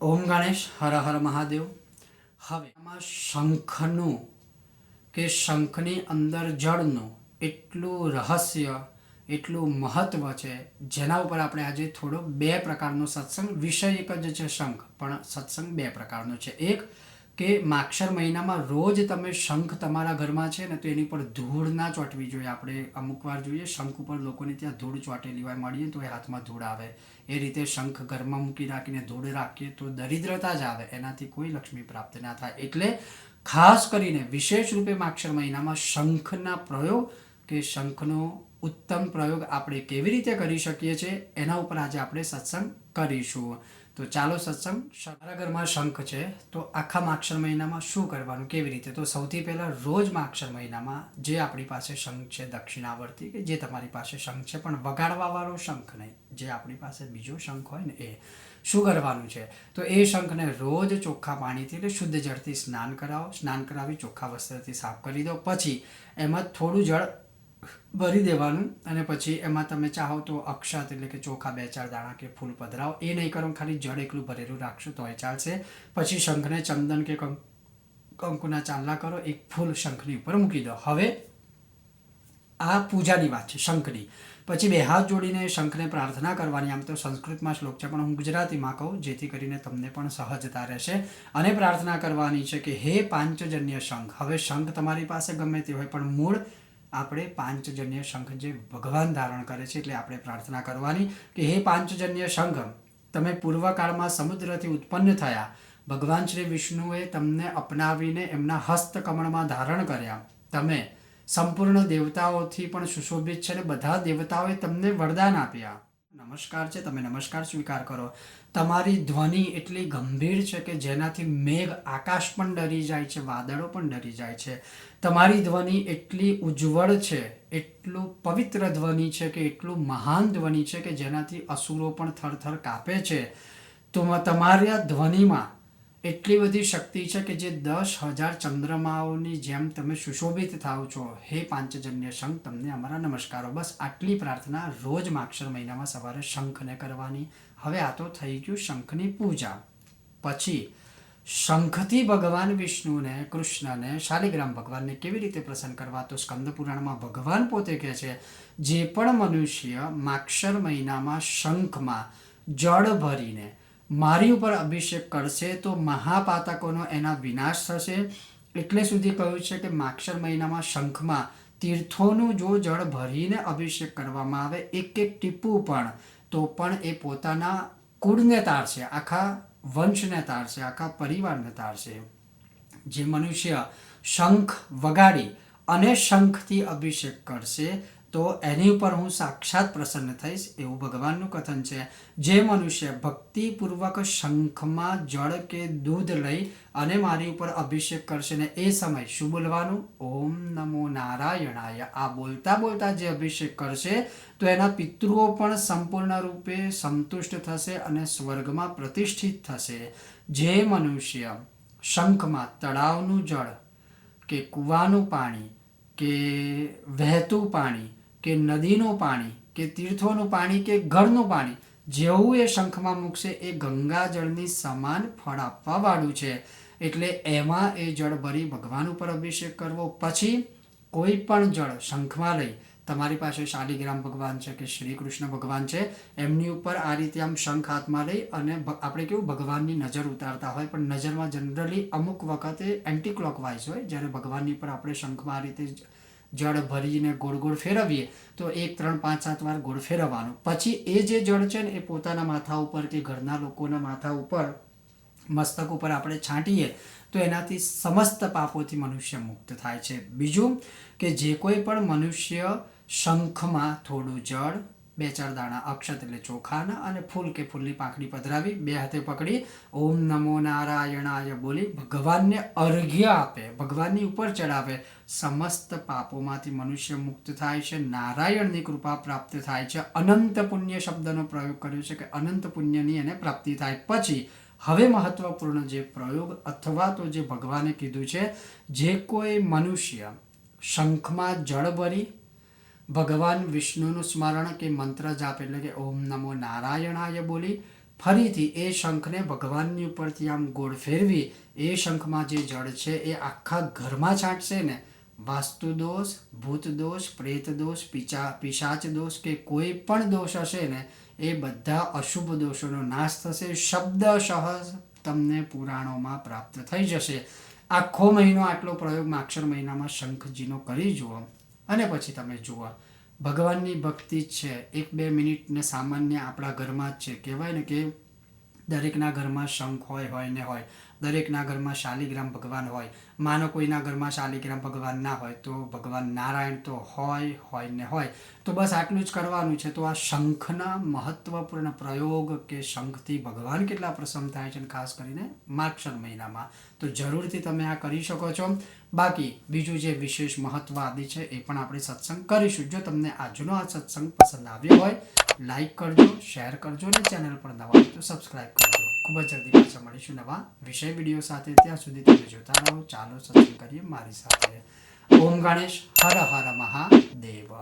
ઓમ ગણેશ, હર હર મહાદેવ. હવે આમાં શંખનું કે શંખની અંદર જળનું એટલું રહસ્ય, એટલું મહત્વ છે, જેના ઉપર આપણે આજે થોડો બે પ્રકારનો સત્સંગ, વિષય એક જ છે શંખ, પણ સત્સંગ બે પ્રકારનો છે. એક કે માક્ષર મહિનામાં રોજ તમે શંખ તમારા ઘરમાં છે ને તો એની પર ધૂળ ના ચોંટવી જોઈએ. આપણે અમુક વાર જોઈએ, શંખ ઉપર લોકોને ત્યાં ધૂળ ચોંટેલી હોય, મળીએ તો એ હાથમાં ધૂળ આવે. એ રીતે શંખ ઘરમાં મૂકી રાખીને ધૂળ રાખીએ તો દરિદ્રતા જ આવે. એનાથી કોઈ લક્ષ્મી પ્રાપ્ત ના થાય. એટલે ખાસ કરીને વિશેષ રૂપે માક્ષર મહિનામાં શંખના પ્રયોગ કે શંખનો ઉત્તમ પ્રયોગ આપણે કેવી રીતે કરી શકીએ છીએ, એના ઉપર આજે આપણે સત્સંગ કરીશું. તો ચાલો સત્સંગ મારા ઘરમાં શંખ છે, તો આખા માક્ષર મહિનામાં શું કરવાનું? કેવી રીતે? તો સૌથી પહેલાં રોજ માક્ષર મહિનામાં જે આપણી પાસે શંખ છે દક્ષિણાવર્તી કે જે તમારી પાસે શંખ છે, પણ વગાડવાવાળો શંખ નહીં. જે આપણી પાસે બીજો શંખ હોય ને, એ શું કરવાનું છે? તો એ શંખને રોજ ચોખ્ખા પાણીથી એટલે શુદ્ધ જળથી સ્નાન કરાવો. સ્નાન કરાવી ચોખ્ખા વસ્ત્રથી સાફ કરી દો. પછી એમાં થોડું જળ ભરી દેવાનું અને પછી એમાં તમે ચાહો તો અક્ષત એટલે કે ચોખા બે ચાર દાણા કે ફૂલ પધરાવો. એ નહીં કરો, ખાલી જળ એકલું ભરેલું રાખશો તોય ચાલશે. પછી શંખને ચંદન કે કંકુના ચાંદલા કરો, એક ફૂલ શંખની ઉપર મૂકી દો. હવે આ પૂજાની વાત છે, શંખની. પછી બે હાથ જોડીને શંખને પ્રાર્થના કરવાની, આમ તો સંસ્કૃતમાં શ્લોક છે, પણ હું ગુજરાતીમાં કહું, જેથી કરીને તમને પણ સહજતા રહેશે. અને પ્રાર્થના કરવાની છે કે હે પાંચજન્ય શંખ, હવે શંખ તમારી પાસે ગમે તે હોય, પણ મૂળ આપણે પાંચજન્ય શંખ જે ભગવાન ધારણ કરે છે એટલે આપણે પ્રાર્થના કરવાની કે હે પાંચજન્ય શંખ, તમે પૂર્વકાળમાં સમુદ્રથી ઉત્પન્ન થયા. ભગવાન શ્રી વિષ્ણુએ તમને અપનાવીને એમના હસ્તકમળમાં ધારણ કર્યા. તમે સંપૂર્ણ દેવતાઓથી પણ સુશોભિત છે અને બધા દેવતાઓએ તમને વરદાન આપ્યા. નમસ્કાર છે, તમે નમસ્કાર સ્વીકાર કરો. તમારી ધ્વનિ એટલી ગંભીર છે કે જેનાથી મેઘ આકાશ પણ ડરી જાય છે, વાદળો પણ ડરી જાય છે. તમારી ધ્વનિ એટલી ઉજ્જવળ છે, એટલું પવિત્ર ધ્વનિ છે કે એટલું મહાન ધ્વનિ છે કે જેનાથી અસુરો પણ થરથર કાપે છે. તો તમારા ધ્વનિમાં એટલી બધી શક્તિ છે કે જે દસ હજાર ચંદ્રમાઓની જેમ તમે સુશોભિત થાવ છો. હે પાંચજન્ય શંખ, તમને અમારા નમસ્કારો. બસ આટલી પ્રાર્થના રોજ માક્ષર મહિનામાં સવારે શંખને કરવાની. હવે આ તો થઈ ગયું શંખની પૂજા. પછી શંખથી ભગવાન વિષ્ણુને, કૃષ્ણને, શાલિગ્રામ ભગવાનને કેવી રીતે પ્રસન્ન કરવા? તો સ્કંદ પુરાણમાં ભગવાન પોતે કહે છે, જે પણ મનુષ્ય માક્ષર મહિનામાં શંખમાં જળ ભરીને મારી ઉપર અભિષેક કરશે તો મહાપાતકોનો એના વિનાશ થશે. એટલે સુધી કહ્યું છે કે માક્ષર મહિનામાં શંખમાં તીર્થોનું જો જળ ભરીને અભિષેક કરવામાં આવે, એક એક ટીપું પણ, તો પણ એ પોતાના કુળને તારશે, આખા વંશને તારશે, આખા પરિવારને તારશે. જે મનુષ્ય શંખ વગાડી અને શંખથી અભિષેક કરશે તો એની ઉપર હું સાક્ષાત પ્રસન્ન થઈશ એવું ભગવાનનું કથન છે. જે મનુષ્ય ભક્તિપૂર્વક શંખમાં જળ કે દૂધ લઈ અને મારી ઉપર અભિષેક કરશે ને એ સમય શું બોલવાનું? ઓમ નમો નારાયણાય. આ બોલતા બોલતા જે અભિષેક કરશે તો એના પિતૃઓ પણ સંપૂર્ણ રૂપે સંતુષ્ટ થશે અને સ્વર્ગમાં પ્રતિષ્ઠિત થશે. જે મનુષ્ય શંખમાં તળાવનું જળ કે કૂવાનું પાણી કે વહેતું પાણી કે નદીનું પાણી, કે તીર્થોનું પાણી, કે ઘરનું પાણી, જેવું એ શંખમાં મૂકશે એ ગંગાજળની સમાન ફળ આપવાવાળું છે. એટલે એમાં એ જળ ભરી ભગવાન ઉપર અભિષેક કરવો. પછી કોઈ પણ જળ શંખમાં લઈ, તમારી પાસે શાલિગ્રામ ભગવાન છે કે શ્રી કૃષ્ણ ભગવાન છે, એમની ઉપર આ રીતે આમ શંખ હાથમાં લઈ અને આપણે કેવું ભગવાનની નજર ઉતારતા હોય, પણ નજરમાં જનરલી અમુક વખતે એન્ટી ક્લોકવાઇઝ હોય, જ્યારે ભગવાનની પર આપણે શંખમાં આ રીતે જળ ભરીને ગોળ ગોળ ફેરવીએ, તો એક, ત્રણ, પાંચ, સાત વાર ગોળ ફેરવવાનું. પછી એ જે જળ છે ને, એ પોતાના માથા ઉપર કે ઘરના લોકોના માથા ઉપર, મસ્તક ઉપર આપણે છાંટીએ, તો એનાથી સમસ્ત પાપોથી મનુષ્ય મુક્ત થાય છે. બીજું કે જે કોઈ પણ મનુષ્ય શંખમાં થોડું જળ બે ચાર દાણા અક્ષત એટલે ચોખાના અને ફૂલ કે ફૂલની પાંખડી પધરાવી બે હાથે પકડી. ઓમ નમો નારાયણાય બોલી ભગવાનને અર્ઘ્ય આપે, ભગવાનની ઉપર ચડાવે સમસ્ત પાપોમાંથી મનુષ્ય મુક્ત થાય છે, નારાયણની કૃપા પ્રાપ્ત થાય છે. અનંત પુણ્ય શબ્દનો પ્રયોગ કર્યો છે કે અનંત પુણ્યની એને પ્રાપ્તિ થાય. પછી હવે મહત્વપૂર્ણ જે પ્રયોગ અથવા તો જે ભગવાને કીધું છે, જે કોઈ મનુષ્ય શંખમાં જળ ભરી ભગવાન વિષ્ણુનું સ્મરણ કે મંત્ર જાપ એટલે કે ઓમ નમો નારાયણાય બોલી ફરીથી એ શંખને ભગવાનની ઉપરથી આમ ગોળ ફેરવી એ શંખમાં જે જળ છે એ આખા ઘરમાં છાંટશે ને, વાસ્તુ દોષ, ભૂત દોષ, પ્રેત દોષ, પિચા, પિશાચ દોષ કે કોઈ પણ દોષ હશે ને, એ બધા અશુભ દોષોનો નાશ થશે શબ્દશઃ તમને પુરાણોમાં પ્રાપ્ત થઈ જશે. આખો મહિનો આટલો પ્રયોગ માક્ષર મહિનામાં શંખજીનો કરી જુઓ. અને પછી તમે જુઓ, ભગવાનની ભક્તિ છે, એક બે મિનિટ ને સામાન્ય આપણા ઘરમાં જ છે. કહેવાય ને કે દરેકના ઘરમાં શંખ હોય હોય ને હોય. દરેકના ઘરમાં શાલિગ્રામ ભગવાન હોય. માનો કોઈના ઘરમાં શાલિગ્રામ ભગવાન ના હોય તો ભગવાન નારાયણ તો હોય હોય ને હોય. તો બસ આટલું જ કરવાનું છે. તો આ શંખના મહત્વપૂર્ણ પ્રયોગ કે શંખથી ભગવાન કેટલા પ્રસન્ન થાય છે ખાસ કરીને માર્ગશર મહિનામાં. તો જરૂરથી તમે આ કરી શકો છો. બાકી બીજું જે વિશેષ મહત્વ આદિ છે એ પણ આપણે સત્સંગ કરીશું. જો તમને આજનો આ સત્સંગ પસંદ આવ્યો હોય, લાઈક કરજો, શેર કરજો અને ચેનલ પર નવા હોય તો સબસ્ક્રાઈબ કરજો. ખૂબ જ જલ્દી પાછા મળીશું નવા વિષય વીડિયો સાથે ત્યાં સુધી તમે જોતા રહો, ચાલો સત્સંગ કરીએ મારી સાથે. ઓમ ગણેશ, હર હર મહાદેવ.